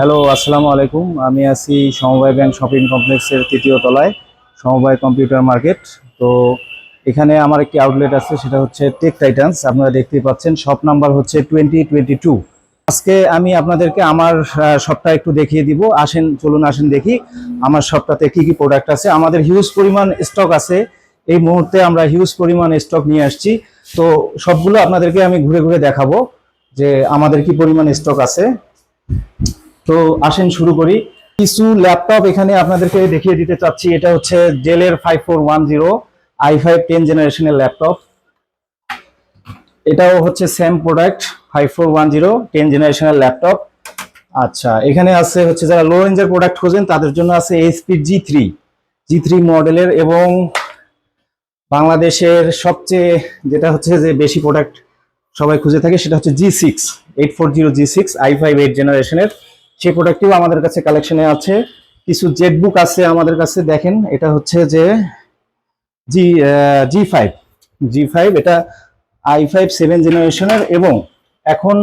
Hello আসসালামু আলাইকুম। আমি আছি সমবায় ব্যাংক শপিং কমপ্লেক্সের তৃতীয় তলায়, সমবায় কম্পিউটার মার্কেট। তো এখানে আমার একটি আউটলেট আছে, সেটা হচ্ছে টেক টাইটান্স আপনারা দেখতেই পাচ্ছেন শপ নাম্বার হচ্ছে টোয়েন্টি টোয়েন্টি টু আজকে আমি আপনাদেরকে আমার শপটা একটু দেখিয়ে দিব। আসেন, চলুন, আসেন দেখি আমার শপটাতে কি কি প্রোডাক্ট আছে। আমাদের হিউজ পরিমাণ স্টক আছে। এই মুহূর্তে আমরা হিউজ পরিমাণ স্টক নিয়ে আসছি। তো সবগুলো আপনাদেরকে আমি ঘুরে ঘুরে দেখাবো যে আমাদের কি পরিমাণ স্টক আছে। তো আসেন শুরু করি। কিছু ল্যাপটপ এখানে আপনাদেরকে দেখিয়ে দিতে চাচ্ছি। এটা হচ্ছে জেলের five four one zero I five ten জেনারেশনের ল্যাপটপ এটাও হচ্ছে same product five four one zero ten জেনারেশনের ল্যাপটপ আচ্ছা এখানে আছে হচ্ছে যারা লো রেঞ্জের প্রোডাক্ট খোঁজেন, তাদের জন্য আছে HP G three G three মডেলের এবং বাংলাদেশের সবচেয়ে যেটা হচ্ছে যে বেশি প্রোডাক্ট সবাই খুঁজে থাকে, সেটা হচ্ছে G six eight four zero G six I five eight জেনারেশনের সেই প্রোডাক্টটিও আমাদের কাছে কালেকশনে আছে। কিছু জেট বুক আছে আমাদের কাছে, দেখেন, এটা হচ্ছে যে G G five G five এটা আই ফাইভ সেভেন জেনারেশনের এবং এখন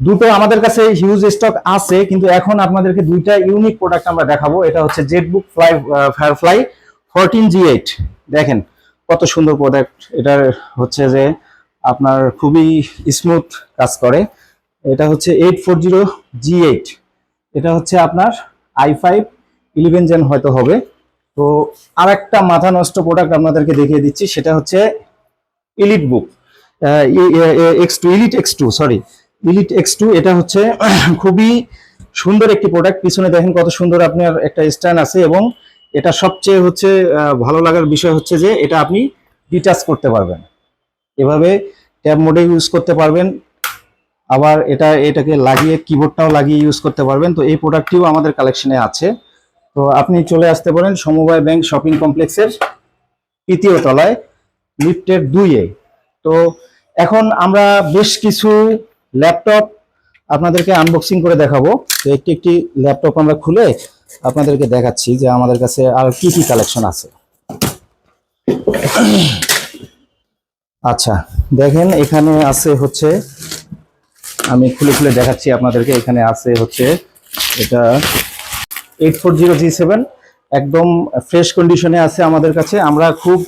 দুটো আমাদের কাছে হিউজ স্টক আছে, কিন্তু এখন আপনাদেরকে দুইটা ইউনিক প্রোডাক্ট আমরা দেখাবো। এটা হচ্ছে Z book fly firefly fourteen G eight দেখেন, কত সুন্দর প্রোডাক্ট এটার হচ্ছে যে আপনার খুবই স্মুথ কাজ করে। এটা হচ্ছে eight four zero G eight এটা হচ্ছে আপনার আই ফাইভ ইলেভেন জেন হয়তো হবে। তো আর একটা মাথা নষ্ট প্রোডাক্ট আপনাদেরকে দেখিয়ে দিচ্ছি, সেটা হচ্ছে elite book X two elite X two sorry elite X two এটা হচ্ছে খুবই সুন্দর একটি প্রোডাক্ট পিছনে দেখেন কত সুন্দর আপনার একটা স্ট্যান্ড আছে এবং এটা সবচেয়ে হচ্ছে ভালো লাগার বিষয় হচ্ছে যে এটা আপনি ডিটাচ করতে পারবেন। এভাবে ট্যাব মোডে ইউজ করতে পারবেন। আবার এটা, এটাকে লাগিয়ে কিবোর্ডটাও লাগিয়ে ইউজ করতে পারবেন। তো এই প্রোডাক্টটিও আমাদের কালেকশনে আছে। তো আপনি চলে আসতে পারেন সমবায় ব্যাংক শপিং কমপ্লেক্সের তৃতীয় তলায় লিফটের দুইয়ে। তো এখন আমরা বেশ কিছু ল্যাপটপ আপনাদেরকে আনবক্সিং করে দেখাবো। তো একটি একটি ল্যাপটপ আমরা খুলে আপনাদেরকে দেখাচ্ছি যে আমাদের কাছে আর কি কি কালেকশন আছে। আচ্ছা দেখেন এখানে আছে হচ্ছে আমি খুলে খুলে দেখাচ্ছি আপনাদেরকে, এখানে আছে হচ্ছে এটা eight four zero G seven একদম ফ্রেশ কন্ডিশনে আছে আমাদের কাছে। আমরা খুব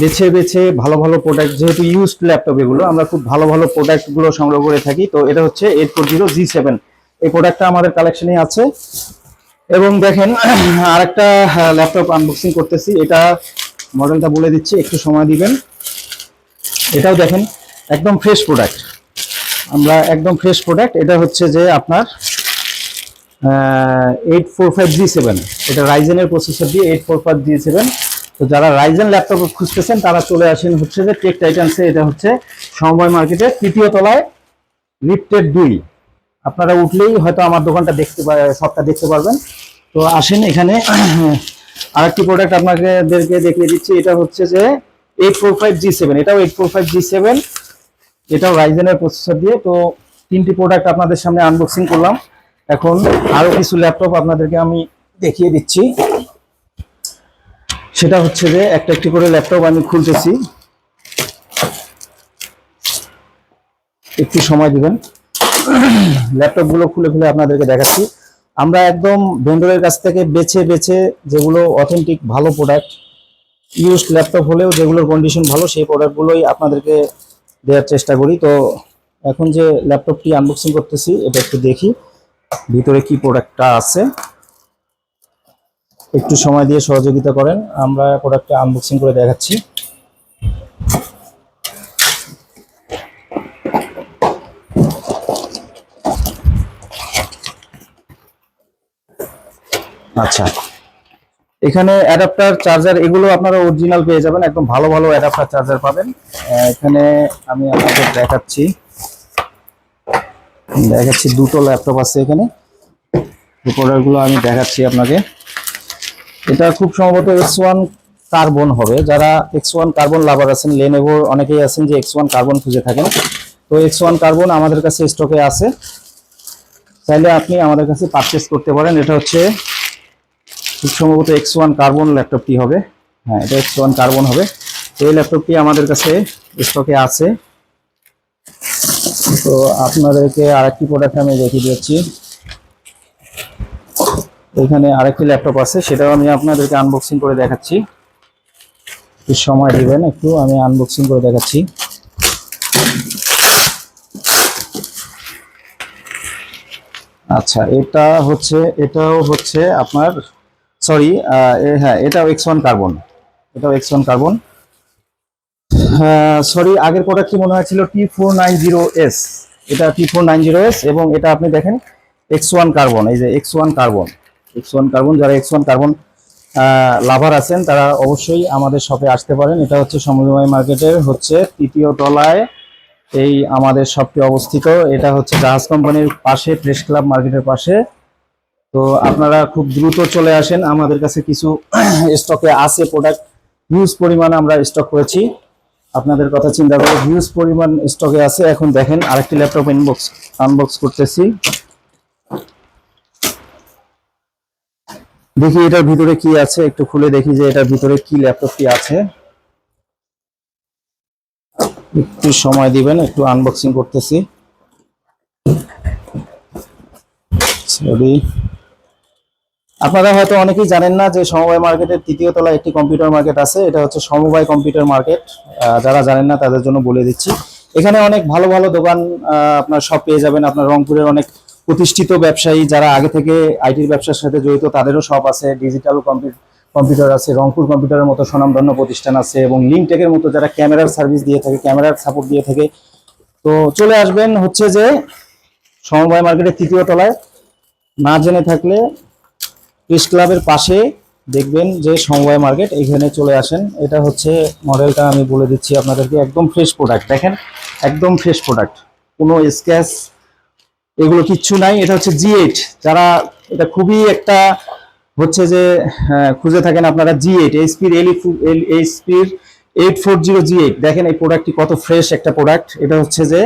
বেছে বেছে ভালো ভালো প্রোডাক্ট যেহেতু ইউজড ল্যাপটপ এগুলো, আমরা খুব ভালো ভালো প্রোডাক্টগুলো সংগ্রহ করে থাকি। তো এটা হচ্ছে eight four zero G seven এই প্রোডাক্টটা আমাদের কালেকশনে আছে। এবং দেখেন, আরেকটা ল্যাপটপ আনবক্সিং করতেছি। এটা মডেলটা বলে দিচ্ছি, একটু সময় দিবেন। এটাও দেখেন, একদম ফ্রেশ প্রোডাক্ট আমরা একদম ফ্রেশ প্রোডাক্ট এটা হচ্ছে যে আপনার eight four five G seven এটা রাইজেনের প্রসেসর দিয়ে eight four five G seven তো যারা রাইজেন ল্যাপটপ খুঁজতেছেন, তারা চলে আসেন হচ্ছে যে টেক টাইটান্সে এটা হচ্ছে সমবায় মার্কেটের তৃতীয় তলায় লিফটের দুই আপনারা উঠলেই হয়তো আমার দোকানটা দেখতে সবটা দেখতে পারবেন। তো আসেন এখানে, আরেকটি প্রোডাক্ট আপনাদেরকে দেখিয়ে দিচ্ছি। এটা হচ্ছে যে eight four five G seven এটাও eight four five G seven এটাও রাইজেনের প্রসেসর দিয়ে। তো তিনটি প্রোডাক্ট আপনাদের সামনে আনবক্সিং করলাম। এখন আরও কিছু ল্যাপটপ আপনাদেরকে আমি দেখিয়ে দিচ্ছি। সেটা হচ্ছে যে একটা একটি করে ল্যাপটপ আমি খুলতেছি। একটু সময় দিবেন। ল্যাপটপগুলো খুলে খুলে আপনাদেরকে দেখাচ্ছি। আমরা একদম ভেন্ডরের কাছ থেকে বেছে বেছে যেগুলো অথেন্টিক ভালো প্রোডাক্ট ইউজড ল্যাপটপ হলেও যেগুলোর কন্ডিশন ভালো, সেই প্রোডাক্টগুলোই আপনাদেরকে দেওয়ার চেষ্টা করি। তো এখন যে ল্যাপটপটি আনবক্সিং করতেছি, এটা একটু দেখি। ভিতরে কি প্রোডাক্টটা আছে? একটু সময় দিয়ে সহযোগিতা করেন। আমরা প্রোডাক্টটা আনবক্সিং করে দেখাচ্ছি। আচ্ছা। এখানে অ্যাডাপ্টার চার্জার এগুলো আপনারা অরিজিনাল পেয়ে যাবেন। একদম ভালো ভালো অ্যাডাপ্টার চার্জার পাবেন। এখানে আমি আপনাদের দেখাচ্ছি। দেখাচ্ছি দুটো ল্যাপটপ আছে এখানে। প্রোডাক্টগুলো আমি দেখাচ্ছি আপনাকে। এটা খুব সম্ভবত এক্স ওয়ান কার্বন হবে। যারা এক্স ওয়ান কার্বন লাভার আছেন লেনেভোর অনেকেই আছেন যে এক্স ওয়ান কার্বন খুঁজে থাকেন। তো এক্স ওয়ান কার্বন আমাদের কাছে স্টকে আছে। চাইলে আপনি আমাদের কাছে পারচেস করতে পারেন। এটা হচ্ছে খুব সম্ভবত এক্স ওয়ান কার্বন ল্যাপটপটি হবে। হ্যাঁ এটা এক্স ওয়ান কার্বন হবে। তো এই ল্যাপটপটি আমাদের কাছে স্টকে আছে। তো আপনাদেরকে আরেকটি প্রোডাক্ট আমি দেখিয়ে দিচ্ছি। এখানে আরেকটি ল্যাপটপ আছে, সেটাও আমি আপনাদেরকে আনবক্সিং করে দেখাচ্ছি। একটু সময় দেবেন, একটু আমি আনবক্সিং করে দেখাচ্ছি। আচ্ছা এটা হচ্ছে, এটাও হচ্ছে আপনার সরি হ্যাঁ এটাও এক্স ওয়ান কার্বন এটাও এক্স ওয়ান কার্বন সরি আগের প্রোডাক্টটি মনে হয়েছিল? T four nine zero S এটা T four nine zero S এবং এটা আপনি দেখেন এক্স ওয়ান কার্বন এই যে X one carbon X one carbon যারা এক্স ওয়ান কার্বন লাভার আছেন, তারা অবশ্যই আমাদের শপে আসতে পারেন। এটা হচ্ছে সমুদ্রময় মার্কেটের হচ্ছে তৃতীয় তলায় এই আমাদের শপটি অবস্থিত। এটা হচ্ছে জাহাজ কোম্পানির পাশে প্রেস ক্লাব মার্কেটের পাশে। তো আপনারা খুব দ্রুত চলে আসেন। আমাদের কাছে কিছু স্টকে আছে প্রোডাক্ট হিউজ পরিমাণ আমরা স্টক করেছি। আপনাদের কথা চিন্তা করে হিউজ পরিমাণ স্টকে আছে। এখন দেখেন আরেকটি ল্যাপটপ ইনবক্স আনবক্স করতেছি। দেখি এটার ভিতরে কি আছে। একটু খুলে দেখি যে এটার ভিতরে কি ল্যাপটপটি আছে। একটু সময় দিবেন, একটু আনবক্সিং করতেছি। সরি আপনারা হয়তো অনেকেই জানেন না যে সমবায় মার্কেটের তৃতীয় তলায় একটি কম্পিউটার মার্কেট আছে। এটা হচ্ছে সমবায় কম্পিউটার মার্কেট যারা জানেন না তাদের জন্য বলে দিচ্ছি। এখানে অনেক ভালো ভালো দোকান আপনার সব পেয়ে যাবেন। আপনার রংপুরের অনেক প্রতিষ্ঠিত ব্যবসায়ী যারা আগে থেকে আইটির ব্যবসার সাথে জড়িত, তাদেরও সব আছে। ডিজিটাল কম্পিউটার আছে, রংপুর কম্পিউটারের মতো স্বনামধন্য প্রতিষ্ঠান আছে এবং লিঙ্কটেকের মতো যারা ক্যামেরার সার্ভিস দিয়ে থাকে ক্যামেরার সাপোর্ট দিয়ে থাকে। তো চলে আসবেন হচ্ছে যে সমবায় মার্কেটের তৃতীয় তলায়। না জেনে থাকলে প্রেস ক্লাবের পাশে দেখবেন যে সমবায় মার্কেট এখানে চলে আসেন। এটা হচ্ছে মডেলটা আমি বলে দিচ্ছি আপনাদেরকে একদম ফ্রেশ প্রোডাক্ট দেখেন একদম ফ্রেশ প্রোডাক্ট কোনো স্ক্যাচ এগুলো কিচ্ছু নাই। এটা হচ্ছে জি এইট যারা এটা খুবই একটা হচ্ছে যে আহ, খুঁজে থাকেন আপনারা জি এইট এইচপির এইচপির eight four zero G eight দেখেন এই প্রোডাক্টটি কত ফ্রেশ একটা প্রোডাক্ট এটা হচ্ছে যে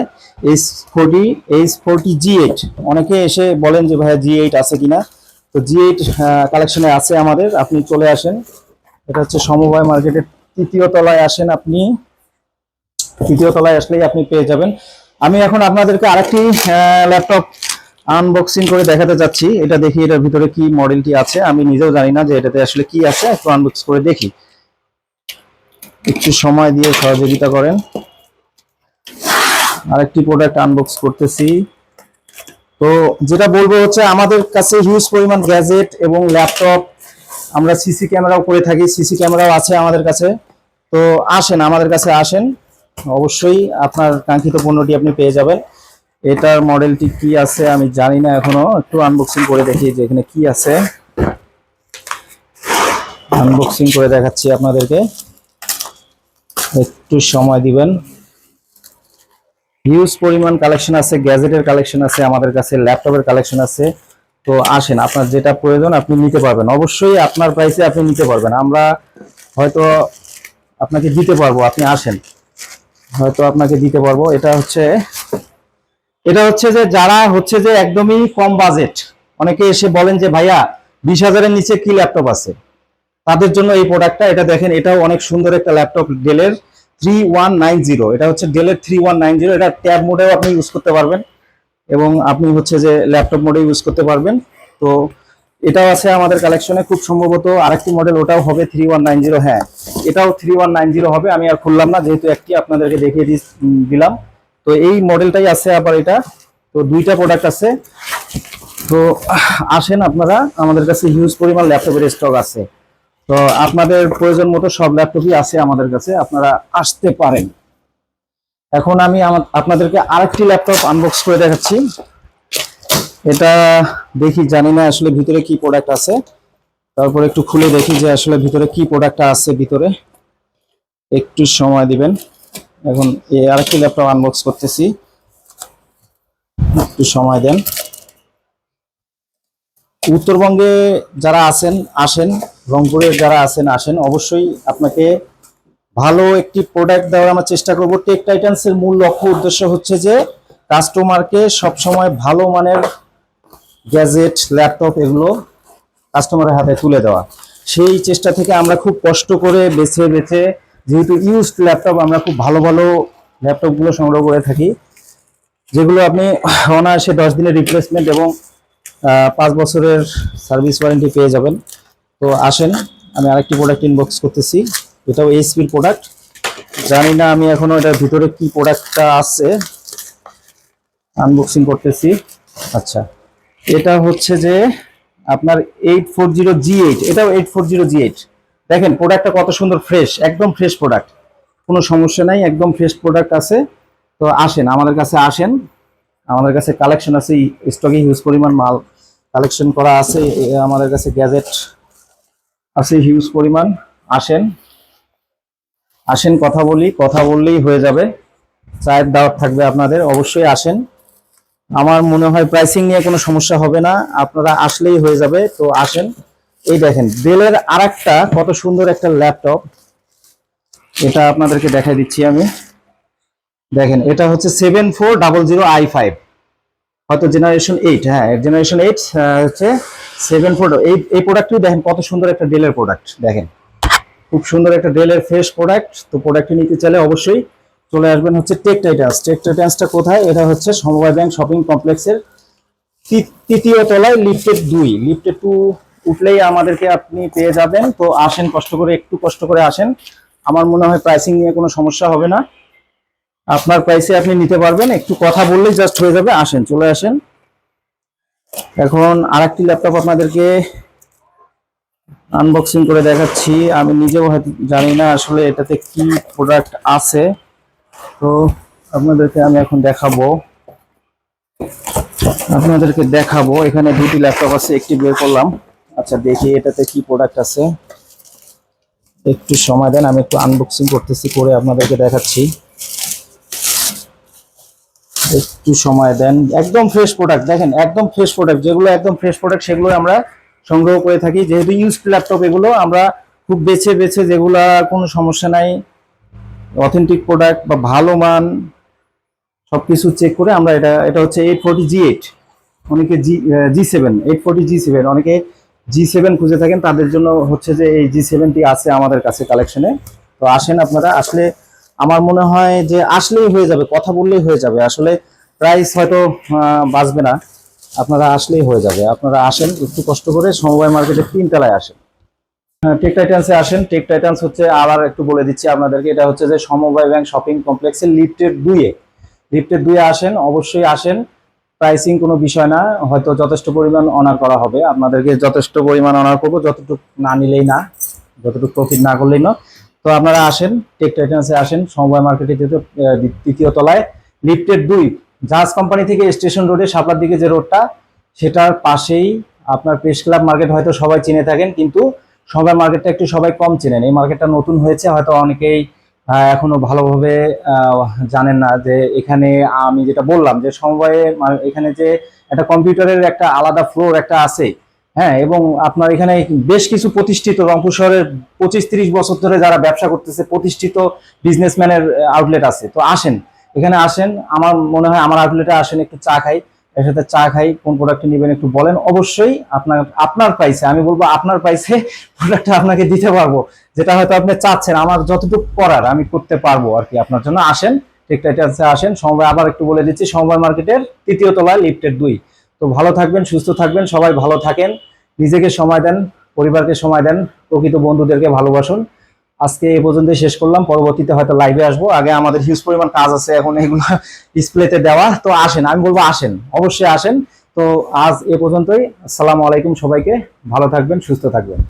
H forty H forty G eight অনেকে এসে বলেন যে ভাইয়া জি এইট আছে কিনা? তো জি এইট কালেকশনে আছে আমাদের, আপনি চলে আসেন। এটা হচ্ছে সমবায় মার্কেটের তৃতীয় তলায় আসেন আপনি। তৃতীয় তলায় আসলেই আপনি পেয়ে যাবেন। আমি এখন আপনাদেরকে আরেকটি ল্যাপটপ আনবক্সিং করে দেখাতে যাচ্ছি। এটা দেখি এটার ভিতরে কি মডেলটি আছে। আমি নিজেও জানি না যে এটাতে আসলে কি আছে। একটু আনবক্স করে দেখি। একটু সময় দিয়ে সহযোগিতা করেন। আরেকটি প্রোডাক্ট আনবক্স করতেছি। তো যেটা বলব হচ্ছে আমাদের কাছে হিউজ পরিমাণ গ্যাজেট এবং ল্যাপটপ আমরা সিসি ক্যামেরাও করে থাকি। সিসি ক্যামেরাও আছে আমাদের কাছে। তো আসেন, আমাদের কাছে আসেন। অবশ্যই আপনার কাঙ্ক্ষিত পণ্যটি আপনি পেয়ে যাবেন। এটার মডেলটি কি আছে আমি জানি না এখনও। একটু আনবক্সিং করে দেখি যে এখানে কি আছে। আনবক্সিং করে দেখাচ্ছি আপনাদেরকে। একটু সময় দিবেন। হিউজ পরিমাণ কালেকশন আছে গ্যাজেটের কালেকশন আছে, আমাদের কাছে ল্যাপটপের কালেকশন আছে। তো আসেন, আপনার যেটা প্রয়োজন আপনি নিতে পারবেন। অবশ্যই আপনার প্রাইসে আপনি নিতে পারবেন। আমরা হয়তো আপনাকে দিতে পারব, আপনি আসেন। হয়তো আপনাকে দিতে পারব। এটা হচ্ছে এটা হচ্ছে যে যারা হচ্ছে যে একদমই কম বাজেট অনেকে এসে বলেন যে, ভাইয়া, বিশ হাজারের নিচে কি ল্যাপটপ আছে? তাদের জন্য এই প্রোডাক্টটা এটা দেখেন, এটাও অনেক সুন্দর একটা ল্যাপটপ ডেলের থ্রি ওয়ান নাইন জিরো এটা হচ্ছে ডেলের থ্রি ওয়ান নাইন জিরো এটা ট্যাব মোডেও আপনি ইউজ করতে পারবেন। এবং আপনি হচ্ছে যে ল্যাপটপ মোডে ইউজ করতে পারবেন। তো এটাও আছে আমাদের কালেকশনে খুব সম্ভবত আরেকটি মডেল ওটাও হবে থ্রি ওয়ান নাইন জিরো হ্যাঁ। এটাও থ্রি ওয়ান নাইন জিরো হবে, আমি আর খুললাম না, যেহেতু একটি আপনাদেরকে দেখিয়ে দিলাম। তো এই মডেলটাই আছে আবার এটা। তো দুইটা প্রোডাক্ট আছে। তো আসেন আপনারা, আমাদের কাছে হিউজ পরিমাণ ল্যাপটপের স্টক আছে। তো আপনাদের প্রয়োজন মতো সব ল্যাপটপই আছে আমাদের কাছে, আপনারা আসতে পারেন। এখন আমি আপনাদেরকে আরেকটি ল্যাপটপ আনবক্স করে দেখাচ্ছি। এটা দেখি, জানি না আসলে ভিতরে কি প্রোডাক্ট আছে। তারপর একটু খুলে দেখি যে আসলে ভিতরে কি প্রোডাক্ট আছে ভিতরে। একটু সময় দিবেন। এখন এই আরেকটি ল্যাপটপ আনবক্স করতেছি। একটু সময় দেন। উত্তরবঙ্গে যারা আছেন, আসেন রংপুরের যারা আছেন, আসেন, অবশ্যই আপনাকে ভালো একটি প্রোডাক্ট দেওয়ার আমরা চেষ্টা করব। টেক টাইটান্সের মূল লক্ষ্য, উদ্দেশ্য হচ্ছে যে কাস্টমারকে সবসময় ভালো মানের গ্যাজেট ল্যাপটপ এগুলো কাস্টমারের হাতে তুলে দেওয়া। সেই চেষ্টা থেকে আমরা খুব কষ্ট করে বেছে বেছে, যেহেতু ইউজড ল্যাপটপ আমরা খুব ভালো ভালো ল্যাপটপগুলো সংগ্রহ করে থাকি, যেগুলো আপনি অনায়াসে দশ দিনের রিপ্লেসমেন্ট এবং পাঁচ বছরের সার্ভিস ওয়ারেন্টি পেয়ে যাবেন। তো আসেন, আমি আরেকটি প্রোডাক্ট ইনবক্স করতেছি। এটাও এইচপির প্রোডাক্ট জানি না আমি এখনও এটার ভিতরে কি প্রোডাক্টটা আছে। আনবক্সিং করতেছি। আচ্ছা এটা হচ্ছে যে আপনার eight four zero G eight এটাও eight four zero G eight দেখেন প্রোডাক্টটা কত সুন্দর ফ্রেশ একদম ফ্রেশ প্রোডাক্ট কোনো সমস্যা নাই, একদম ফ্রেশ প্রোডাক্ট আছে। তো আসেন, আমাদের কাছে আসেন। আমাদের কাছে কালেকশন আছে স্টকে হিউজ পরিমাণ মাল কালেকশন করা আছে আমাদের কাছে গ্যাজেট আছে হিউজ পরিমাণ। আসেন। আসেন, কথা বলি। কথা বললেই হয়ে যাবে। চায়ের দাওয়াত থাকবে আপনাদের। অবশ্যই আসেন। আমার মনে হয় প্রাইসিং নিয়ে কোনো সমস্যা হবে না। আপনারা আসলেই হয়ে যাবে। তো আসেন। এই দেখেন ডেলের আরেকটা কত সুন্দর একটা ল্যাপটপ এটা আপনাদেরকে দেখাই দিচ্ছি আমি। দেখেন, এটা হচ্ছে seven four double zero I five হয়তো জেনারেশন এইট হ্যাঁ জেনারেশন এইট হচ্ছে সেভেন ফোর এই এই প্রোডাক্টটি দেখেন কত সুন্দর একটা ডেলের প্রোডাক্ট দেখেন। খুব সুন্দর একটা ডেলের ফ্রেশ প্রোডাক্ট তো প্রোডাক্টটি নিতে চাইলে অবশ্যই চলে আসবেন হচ্ছে টেক টাইটাস টেক টাইটাসটা কোথায়? এটা হচ্ছে সমবায় ব্যাংক শপিং কমপ্লেক্সের তৃতীয় তলায় লিফটেড দুই। লিফটেড টু উঠলেই আমাদেরকে আপনি পেয়ে যাবেন। তো আসেন, কষ্ট করে, একটু কষ্ট করে আসেন। আমার মনে হয় প্রাইসিং নিয়ে কোনো সমস্যা হবে না। আপনার প্রাইসে আপনি নিতে পারবেন। একটু কথা বললেই জাস্ট হয়ে যাবে। আসেন, চলে আসেন। এখন আরেকটি ল্যাপটপ আপনাদেরকে আনবক্সিং করে দেখাচ্ছি। আমি নিজেও জানি না আসলে এটাতে কি প্রোডাক্ট আছে। তো আপনাদেরকে আমি এখন দেখাবো। আপনাদেরকে দেখাবো। এখানে দুটি ল্যাপটপ আছে, একটি বের করলাম। আচ্ছা দেখি এটাতে কি প্রোডাক্ট আছে। একটু সময় দেন, আমি একটু আনবক্সিং করতেছি, করে আপনাদেরকে দেখাচ্ছি। একটু সময় দেন। একদম ফ্রেশ প্রোডাক্ট দেখেন, একদম ফ্রেশ প্রোডাক্ট যেগুলো একদম ফ্রেশ প্রোডাক্ট সেগুলো আমরা সংগ্রহ করে থাকি। যেহেতু ইউজ ল্যাপটপ এগুলো আমরা খুব বেছে বেছে যেগুলা কোনো সমস্যা নাই অথেন্টিক প্রোডাক্ট বা ভালো মান সব কিছু চেক করে আমরা এটা এটা হচ্ছে এইট ফোরটি জি এইট অনেকে G G seven eight forty G seven অনেকে জি সেভেন খুঁজে থাকেন, তাদের জন্য হচ্ছে যে এই জি সেভেনটি আছে আমাদের কাছে কালেকশনে তো আসেন আপনারা, আসলে আমার মনে হয় যে আসলেই হয়ে যাবে, কথা বললেই হয়ে যাবে। আসলে প্রাইস হয়তো বাঁচবে না। আপনারা আসলেই হয়ে যাবে। আপনারা আসেন, একটু কষ্ট করে সমবায় মার্কেটের তিন তলায় আসেন। টেক টাইটান্সে আসেন। টেক টাইটান্স হচ্ছে আবার একটু বলে দিচ্ছি আপনাদেরকে, এটা হচ্ছে যে সমবায় ব্যাংক শপিং কমপ্লেক্সের লিফটের দুইয়ে। লিফটের দুইয়ে আসেন, অবশ্যই আসেন। প্রাইসিং কোনো বিষয় না, হয়তো যথেষ্ট পরিমাণ অনার করা হবে। আপনাদেরকে যথেষ্ট পরিমাণ অনার করব, যতটুকু না নিলেই না, যতটুকু প্রফিট না করলেই না। তো আপনারা আসেন টেক টাইটান্সে আসেন, সমবায় মার্কেটের তৃতীয় তলায়। লিফটের দুই, জাহাজ কোম্পানি থেকে স্টেশন রোডে শাপলার দিকে যে রোডটা, সেটার পাশেই আপনার প্রেস ক্লাব মার্কেট হয়তো সবাই চিনে থাকেন, কিন্তু সমবায় মার্কেটটা একটু সবাই কম চেনেন। এই মার্কেটটা নতুন হয়েছে, হয়তো অনেকেই এখনও ভালোভাবে জানেন না যে এখানে আমি যেটা বললাম যে সমবায়ে এখানে যে একটা কম্পিউটারের একটা আলাদা ফ্লোর একটা আছে হ্যাঁ এবং আপনার এখানে বেশ কিছু প্রতিষ্ঠিত রংপুর শহরের পঁচিশ তিরিশ বছর ধরে যারা ব্যবসা করতেছে, প্রতিষ্ঠিত বিজনেসম্যানের আউটলেট আছে। তো আসেন, এখানে আসেন, আমার মনে হয় আমার আউটলেটে আসেন, একটু চা খাই এর সাথে চা খাই, কোন প্রোডাক্টটি নেবেন একটু বলেন। অবশ্যই আপনার আপনার প্রাইসে আমি বলব আপনার প্রাইসে প্রোডাক্টটা আপনাকে দিতে পারব, যেটা হয়তো আপনি চাচ্ছেন, আমার যতটুকু করার আমি করতে পারব আর কি। আপনার জন্য আসেন, ঠিক টাইটাসে আসেন, সমবায় আবার একটু বলে দিচ্ছি, সমবায় মার্কেটের তৃতীয় তলায় লিফটের দুই। তো ভালো থাকবেন, সুস্থ থাকবেন, সবাই ভালো থাকেন। নিজেকে সময় দেন, পরিবারকে সময় দেন, প্রকৃত বন্ধুদেরকে ভালোবাসুন। আজকে এই পর্যন্ত শেষ করলাম, পরবর্তীতে হয়তো লাইভে আসব। আগে আমাদের হিউজ পরিমাণ কাজ আছে, এখন এগুলো ডিসপ্লেতে দেওয়া। তো আসেন, আমি বলব আসেন, অবশ্যই আসেন। তো আজ এ পর্যন্তই, আসসালামু আলাইকুম সবাইকে, ভালো থাকবেন, সুস্থ থাকবেন।